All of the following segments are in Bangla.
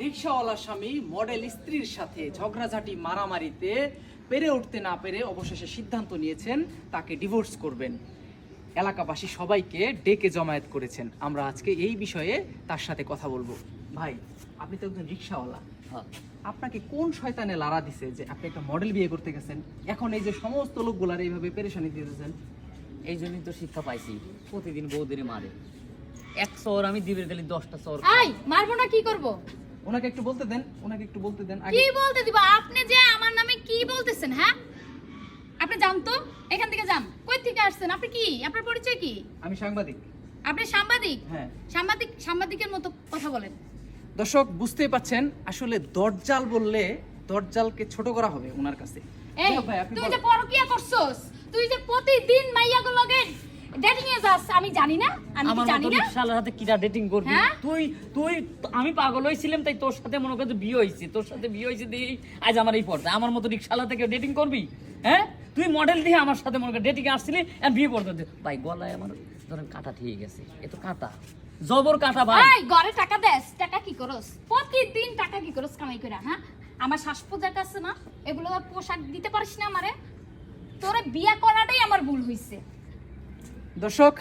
রিক্সাওয়ালার স্বামী মডেল স্ত্রীর সাথে ঝগড়াঝাটি মারামারিতে পেরে উঠতে না পেরে অবশেষে সিদ্ধান্ত নিয়েছেন তাকে ডিভোর্স করবেন। এলাকাবাসী সবাইকে ডেকে জমায়েত করেছেন। আমরা আজকে এই বিষয়ে তার সাথে কথা বলব। ভাই আপনি তো একজন রিক্সাওয়ালা হ্যাঁ। আপনাকে কোন শয়তানে লারা দিছে যে আপনি একটা মডেল বিয়ে করতে গেছেন? এখন এই যে সমস্ত লোকগুলার এইভাবে পেরেশানি দিতেছেন। এই জন্যই তো শিক্ষা পাইছি প্রতিদিন বৌদের মারে। এক শহর আমি দিবের গেলে দশটা শহর আই মারবো না কি করব? ওনাকে একটু বলতে দেন ওনাকে একটু বলতে দেন। কি বলতে দিব? আপনি যে আমার নামে কি বলতেছেন হ্যাঁ? আপনি যান তো এখান থেকে যান। কই থেকে আসছেন? আপনি কি? আপনার পরিচয় কি? আমি সাংবাদিক। আপনি সাংবাদিক? হ্যাঁ। সাংবাদিক সাংবাদিকের মতো কথা বলেন। দর্শক বুঝতেই পাচ্ছেন আসলে দরজাল বললে দরজালকে ছোট করা হবে ওনার কাছে। এই ভাই, আপনি তুই। যে পরকিয়া করছস তুই যে প্রতিদিন মাইয়া গুলো লগে ডেটিং এ যাস আমি জানি না আমি কি জানি না। হাতে কিরা ডেটিং করবি? হ্যাঁ? তুই তুই আমি পাগল হয়েছিলাম তাই তোর সাথে মনে করছে বিয়ে হয়েছে। তোর সাথে বিয়ে হয়েছে দিয়ে আজ আমার এই পর্দা আমার মতো রিক্সাওয়ালা থেকে ডেটিং করবি? হ্যাঁ? তুই মডেল দিয়ে আমার সাথে মনে কর ডেটিং আসছিলি আর বিয়ে ভাই গলায় আমার ধরেন কাটা ঠিক গেছে। এ তো কাটা। জবর কাটা ভাই। এই ঘরে টাকা দেস টাকা কি করস? প্রতিদিন টাকা কি করস কামাই করে হ্যাঁ? আমার শ্বাস পূজাটা আছে না এগুলো পোশাক দিতে পারিস না আমারে? তোরে বিয়া করাটাই আমার ভুল হইছে। দর্শক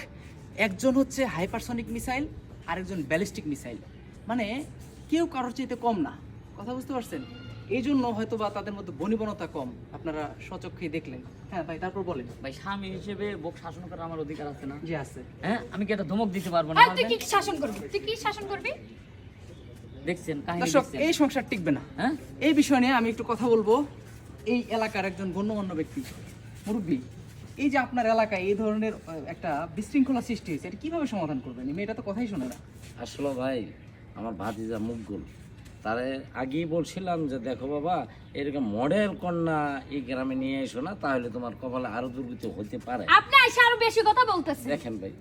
একজন হচ্ছে হাইপারসনিক মিসাইল আরেকজন ব্যালিস্টিক মিসাইল। মানে কেউ কারোর চাইতে কম না। কথা বুঝতে পারছেন? এই জন্য হয়তো বা তাদের মধ্যে বনিবনতা কম। আপনারা সচক্ষে দেখলেন। হ্যাঁ ভাই তারপর বলেন। ভাই স্বামী হিসেবে বোক শাসন করার আমার অধিকার আছে না? যে আছে। হ্যাঁ আমি কি একটা ধমক দিতে পারব না? তুই কি শাসন করবি? তুই কি শাসন করবি? দেখছেন কাহিনী দর্শক দেখছেন। এই সংসার টিকবে না। হ্যাঁ? এই বিষয় নিয়ে আমি একটু কথা বলব। এই এলাকার একজন গণ্যমান্য ব্যক্তি মুরব্বী। এই যে আপনার এলাকায় এই ধরনের একটা বিশৃঙ্খলা সৃষ্টি হয়েছে এটা কীভাবে সমাধান করবেন? এই মেয়েটা তো কথাই শোনে না। আসলে ভাই আমার ভাতিজা মুখগুল তারে আগেই বলছিলাম যে দেখো বাবা এরকম মডেল কন্যা এই গ্রামে নিয়ে এসো না তাহলে তোমার কপালে আরও দুর্গতি হতে পারে। আপনি আইসা আরও বেশি কথা বলতেছেন। দেখেন ভাই।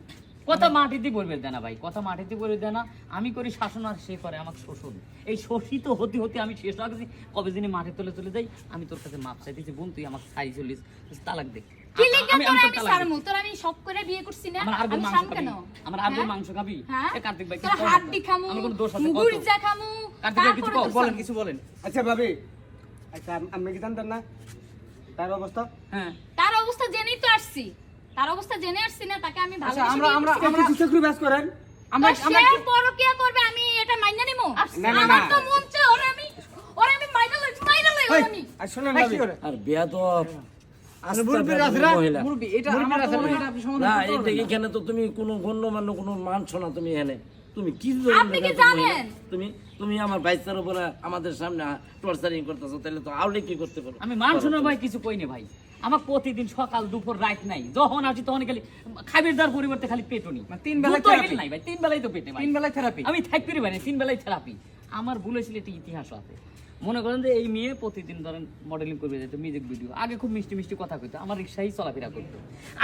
কথা মাটিতে বলবে দেনা ভাই কথা মাটিতে বলবে দেনা। আমি করি শাসন আর সে করে আমাকে শোষণ। এই শোষিত হতে হতে আমি শেষ লাগছি কবে দিনে মাঠে তুলে চলে যাই। আমি তোর কাছে মাপ চাইতেছি বোন তুই আমার সাই চলিস তালাক দে। কি লিখে আমি- আমি তোর আমি করে বিয়ে করছি না। আমার আরবুর আমি সাম কেন? আমার আরবুর? মাংস খাবি? এ কার্তিক ভাই তোর কিছু হাড্ডি খামু আমার কোনো দোষ আছে কত? খামু কার্তিক ভাই কিছু তারপরে কও। তো বলেন কিছু বলেন। আচ্ছা ভাবি আচ্ছা আমি কি জানতেন না। তার অবস্থা? হ্যাঁ। তার অবস্থা জেনেই তো আসছি। তার অবস্থা জেনে আসছি না তাকে আমি আচ্ছা আমরা আমরা আমরা একটু চাকরি বাস করেন। আমরা আমরা সে পরকিয়া করবে আমি এটা মাইনা নিমু না, না, আমার তো মন চায় ওরে আমি ওরে আমি মাইনা লই মাইনা লই আমি। আর শোনেন ভাই, ভাবি। কি করে? আর বিয়া তো আস্তে মুরব্বির বেয়াদবি না? না? না না। এখানে তো তুমি কোনো গণ্যমান্য কোনো মানছো না তুমি এখানে। তুমি কি? তুমি? তুমি আমার বাইচার উপরে আমাদের সামনে টর্চারিং করতেছো তাহলে তো আউলে কি করতে পারো? আমি মান শুনে ভাই কিছু কইনি ভাই। আমার প্রতিদিন সকাল দুপুর রাত নাই। যখন আসি তখন খালি খাবির দার পরিবর্তে খালি পেটনি। মানে তিন বেলা দুটো therapy। হেল নাই ভাই তিন বেলায় তো পেটে তিন বেলায় থেরাপি? আমি থাকতে পারি তিন বেলায় থেরাপি। আমার বলেছিল একটি ইতিহাস আছে। মনে করেন যে এই মেয়ে প্রতিদিন ধরেন মডেলিং করবে যেত মিউজিক ভিডিও আগে খুব মিষ্টি মিষ্টি কথা কইতো আমার রিক্সায় চলাফেরা করতো।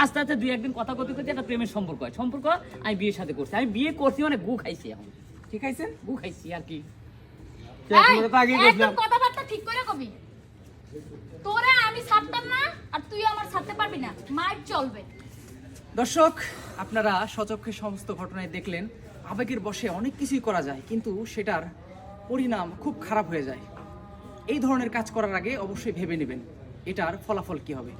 আস্তে আস্তে দুই একদিন কথা করতে করতে একটা প্রেমের সম্পর্ক হয়। সম্পর্ক আমি বিয়ের সাথে করছি। আমি বিয়ে করছি মানে গু খাইছি এখন। ঠিক আছে? গু খাইছি আর কি। কথাবার্তা ঠিক করে কবি। তোরে আমি ছাড়তাম না আর তুই আমার ছাড়তে পারবি না। মাইক চলবে। দর্শক আপনারা সচক্ষে সমস্ত ঘটনায় দেখলেন আবেগের বশে অনেক কিছুই করা যায় কিন্তু সেটার পরিণাম খুব খারাপ হয়ে যায়। এই ধরনের কাজ করার আগে অবশ্যই ভেবে নেবেন। এটার ফলাফল কি হবে?